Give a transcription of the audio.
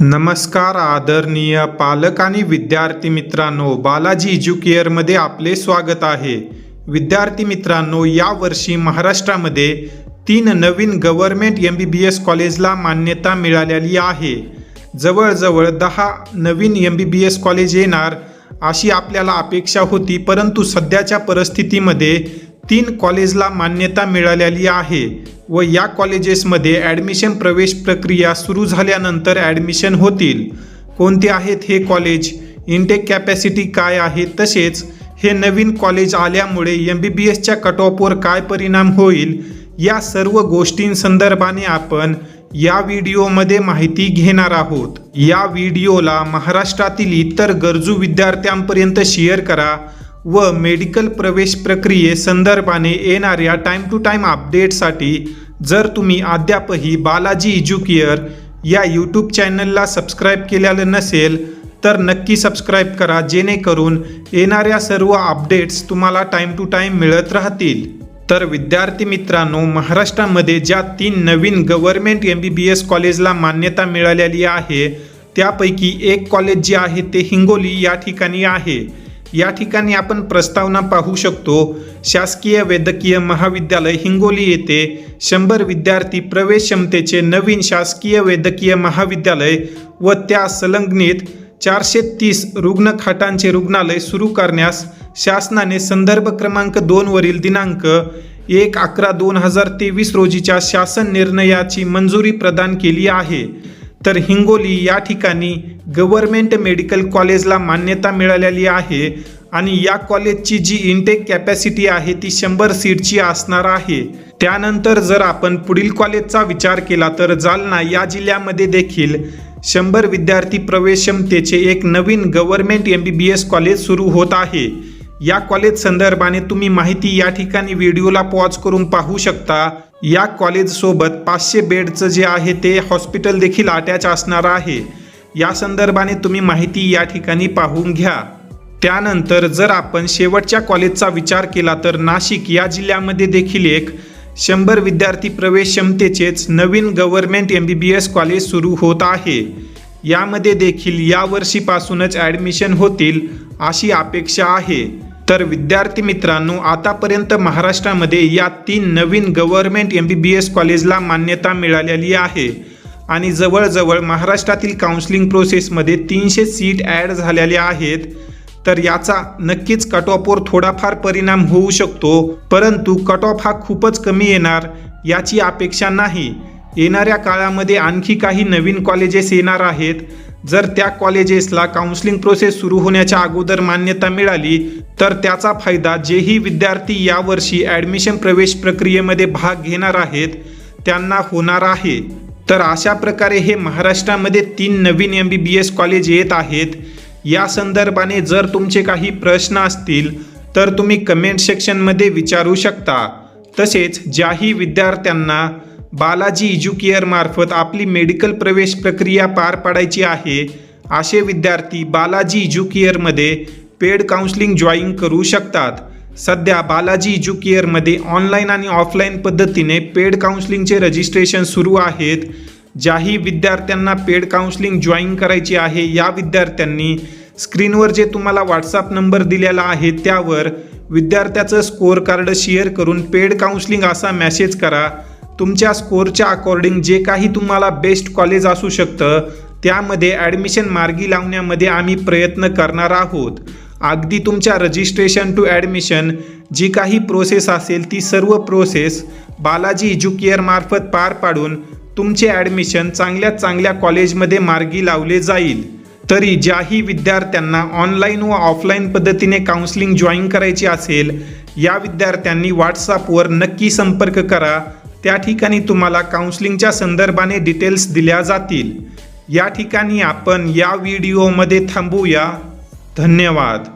नमस्कार आदरणीय पालक आणि विद्यार्थी मित्रांनो बालाजी एज्युकेअरमध्ये आपले स्वागत आहे. विद्यार्थी मित्रांनो यावर्षी महाराष्ट्रामध्ये तीन नवीन government M B B S कॉलेजला मान्यता मिळालेली आहे. जवळजवळ दहा नवीन M B B S college येणार अशी आपल्याला अपेक्षा होती परंतु सध्याच्या परिस्थितीमध्ये तीन कॉलेजला मान्यता मिळालेली आहे. व या कॉलेजेसमध्ये ॲडमिशन प्रवेश प्रक्रिया सुरू झाल्यानंतर ॲडमिशन होतील. कोणते आहेत हे कॉलेज? इनटेक कॅपॅसिटी काय आहे? तसेच हे नवीन कॉलेज आल्यामुळे एम बी बी एसच्या कट ऑफवर काय परिणाम होईल? या सर्व गोष्टींसंदर्भाने आपण या व्हिडिओमध्ये माहिती घेणार आहोत. या व्हिडिओला महाराष्ट्रातील इतर गरजू विद्यार्थ्यांपर्यंत शेअर करा. व मेडिकल प्रवेश प्रक्रियेसंदर्भाने येणाऱ्या टाईम टू टाईम अपडेटसाठी जर तुम्ही अद्यापही बालाजी एज्युकेअर या यूट्यूब चॅनलला सबस्क्राईब केलेलं नसेल तर नक्की सबस्क्राईब करा जेणेकरून येणाऱ्या सर्व अपडेट्स तुम्हाला टाईम टू टाईम मिळत राहतील. तर विद्यार्थी मित्रांनो महाराष्ट्रामध्ये ज्या तीन नवीन government M B B S कॉलेजला मान्यता मिळालेली आहे त्यापैकी एक कॉलेज जे आहे ते हिंगोली या ठिकाणी आहे. या ठिकाणी आपण प्रस्तावना पाहू शकतो शासकीय वैद्यकीय महाविद्यालय हिंगोली येथे शंभर विद्यार्थी प्रवेश क्षमतेचे नवीन शासकीय वैद्यकीय महाविद्यालय व त्या संलग्नित चारशे तीस रुग्णखाटांचे रुग्णालय सुरू करण्यास शासनाने संदर्भ क्रमांक दोनवरील दिनांक एक अकरा दोन हजार तेवीस रोजीच्या शासन निर्णयाची मंजुरी प्रदान केली आहे. तर हिंगोली या ठिकाणी गव्हर्मेंट मेडिकल कॉलेजला मान्यता मिळालेली आहे आणि या कॉलेजची जी इंटेक कॅपॅसिटी आहे ती शंभर सीटची असणार आहे. त्यानंतर जर आपण पुढील कॉलेजचा विचार केला तर जालना या जिल्ह्यामध्ये देखील शंभर विद्यार्थी प्रवेश क्षमतेचे एक नवीन government M B B S college सुरू होत आहे. या कॉलेज संदर्भाने तुम्ही माहिती या ठिकाणी व्हिडिओला पॉज करून पाहू शकता. या कॉलेजसोबत पाचशे बेडचं जे आहे ते हॉस्पिटल देखील अटॅच असणार आहे. या संदर्भाने तुम्ही माहिती या ठिकाणी पाहून घ्या. त्यानंतर जर आपण शेवटच्या कॉलेजचा विचार केला तर नाशिक या जिल्ह्यामध्ये देखील एक शंभर विद्यार्थी प्रवेश क्षमतेचेच नवीन government M B B S college सुरू होत आहे. यामध्ये देखील यावर्षीपासूनच ॲडमिशन होतील अशी अपेक्षा आहे. तर विद्यार्थी मित्रांनो आतापर्यंत महाराष्ट्रामध्ये या तीन नवीन government M B B S कॉलेजला मान्यता मिळालेली आहे. आणि जवळजवळ महाराष्ट्रातील काउन्सिलिंग प्रोसेसमध्ये तीनशे सीट ॲड झालेल्या आहेत. तर याचा नक्कीच कट ऑफवर थोडाफार परिणाम होऊ शकतो. परंतु कट ऑफ हा खूपच कमी येणार याची अपेक्षा नाही. येणाऱ्या काळामध्ये आणखी काही नवीन कॉलेजेस येणार आहेत. जर त्या कॉलेजेसला काउन्सिलिंग प्रोसेस सुरू होण्याच्या अगोदर मान्यता मिळाली तर त्याचा फायदा जेही विद्यार्थी यावर्षी ॲडमिशन प्रवेश प्रक्रियेमध्ये भाग घेणार आहेत त्यांना होणार आहे. तर अशा प्रकारे हे महाराष्ट्रामध्ये तीन नवीन M B B S college येत आहेत. या संदर्भाने जर तुमचे काही प्रश्न असतील तर तुम्ही कमेंट सेक्शनमध्ये विचारू शकता. तसेच ज्याही विद्यार्थ्यांना बालाजी एज्युकेअर मार्फत आपली मेडिकल प्रवेश प्रक्रिया पार पाडायची आहे असे विद्यार्थी बालाजी एज्युकेअरमध्ये पेड काउन्सिलिंग जॉईन करू शकतात. सध्या बालाजी एज्युकेअरमध्ये ऑनलाईन आणि ऑफलाईन पद्धतीने पेड काउन्सिलिंगचे रजिस्ट्रेशन सुरू आहेत. ज्याही विद्यार्थ्यांना पेड काउन्सिलिंग जॉईन करायची आहे या विद्यार्थ्यांनी स्क्रीनवर जे तुम्हाला व्हॉट्सअप नंबर दिलेला आहे त्यावर विद्यार्थ्याचं स्कोअर कार्ड शेअर करून पेड काउन्सिलिंग असा मेसेज करा. तुमच्या स्कोअरच्या अकॉर्डिंग जे काही तुम्हाला बेस्ट कॉलेज असू शकतं त्यामध्ये ॲडमिशन मार्गी लावण्यामध्ये आम्ही प्रयत्न करणार आहोत. अगदी तुमच्या रजिस्ट्रेशन टू ॲडमिशन जी काही प्रोसेस असेल ती सर्व प्रोसेस बालाजी एज्युकेअरमार्फत पार पाडून तुमचे ॲडमिशन चांगल्यात चांगल्या कॉलेजमध्ये मार्गी लावले जाईल. तरी ज्याही विद्यार्थ्यांना ऑनलाईन व ऑफलाईन पद्धतीने काउन्सिलिंग जॉईन करायची असेल या विद्यार्थ्यांनी व्हॉट्सअपवर नक्की संपर्क करा. त्या ठिकाणी तुम्हाला काउन्सिलिंगच्या संदर्भाने डिटेल्स दिल्या जातील. या ठिकाणी आपण या व्हिडिओमध्ये थांबूया. धन्यवाद.